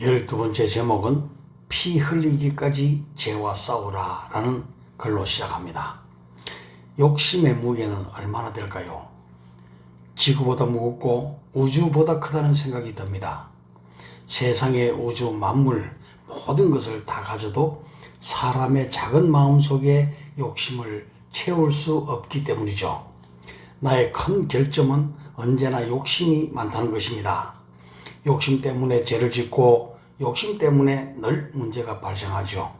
열두 번째 제목은 피 흘리기까지 죄와 싸우라 라는 글로 시작합니다. 욕심의 무게는 얼마나 될까요? 지구보다 무겁고 우주보다 크다는 생각이 듭니다. 세상의 우주 만물 모든 것을 다 가져도 사람의 작은 마음 속에 욕심을 채울 수 없기 때문이죠. 나의 큰 결점은 언제나 욕심이 많다는 것입니다. 욕심 때문에 죄를 짓고 욕심 때문에 늘 문제가 발생하죠.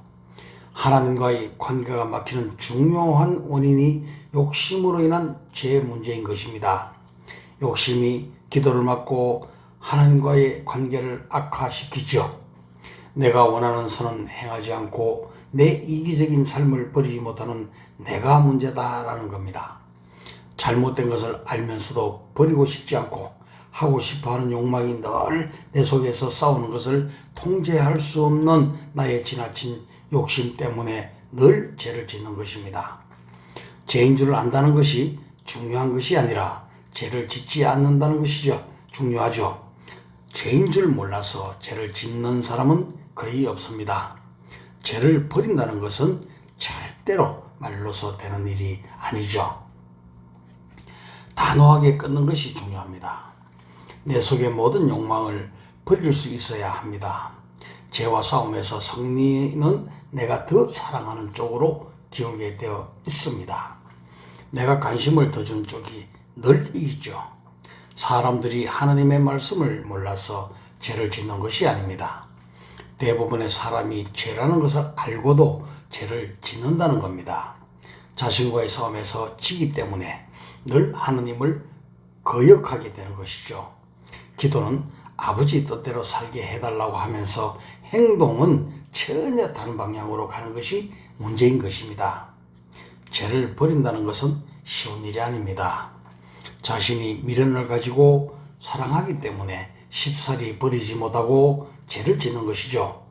하나님과의 관계가 막히는 중요한 원인이 욕심으로 인한 죄 문제인 것입니다. 욕심이 기도를 막고 하나님과의 관계를 악화시키죠. 내가 원하는 선은 행하지 않고 내 이기적인 삶을 버리지 못하는 내가 문제다라는 겁니다. 잘못된 것을 알면서도 버리고 싶지 않고 하고 싶어 하는 욕망이 늘 내 속에서 싸우는 것을 통제할 수 없는 나의 지나친 욕심 때문에 늘 죄를 짓는 것입니다. 죄인 줄을 안다는 것이 중요한 것이 아니라 죄를 짓지 않는다는 것이죠. 중요하죠. 죄인 줄 몰라서 죄를 짓는 사람은 거의 없습니다. 죄를 버린다는 것은 절대로 말로서 되는 일이 아니죠. 단호하게 끊는 것이 중요합니다. 내 속의 모든 욕망을 버릴 수 있어야 합니다. 죄와 싸움에서 승리는 내가 더 사랑하는 쪽으로 기울게 되어 있습니다. 내가 관심을 더 준 쪽이 늘 이기죠. 사람들이 하나님의 말씀을 몰라서 죄를 짓는 것이 아닙니다. 대부분의 사람이 죄라는 것을 알고도 죄를 짓는다는 겁니다. 자신과의 싸움에서 지기 때문에 늘 하나님을 거역하게 되는 것이죠. 기도는 아버지 뜻대로 살게 해달라고 하면서 행동은 전혀 다른 방향으로 가는 것이 문제인 것입니다. 죄를 버린다는 것은 쉬운 일이 아닙니다. 자신이 미련을 가지고 사랑하기 때문에 쉽사리 버리지 못하고 죄를 짓는 것이죠.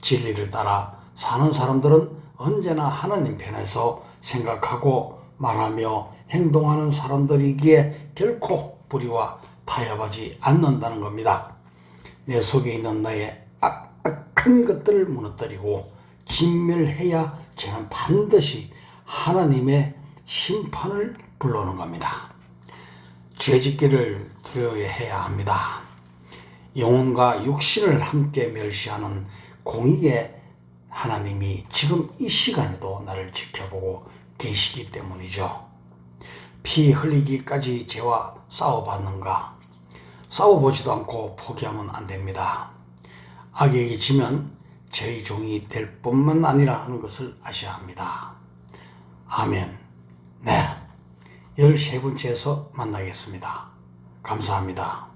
진리를 따라 사는 사람들은 언제나 하나님 편에서 생각하고 말하며 행동하는 사람들이기에 결코 불의와 타협하지 않는다는 겁니다. 내 속에 있는 나의 악, 악한 것들을 무너뜨리고 진멸해야 죄는 반드시 하나님의 심판을 불러오는 겁니다. 죄짓기를 두려워해야 합니다. 영혼과 육신을 함께 멸시하는 공익의 하나님이 지금 이 시간에도 나를 지켜보고 계시기 때문이죠. 피 흘리기까지 죄와 싸워봤는가? 싸워보지도 않고 포기하면 안 됩니다. 악에게 지면 죄의 종이 될 뿐만 아니라 하는 것을 아셔야 합니다. 아멘. 네. 13번째에서 만나겠습니다. 감사합니다.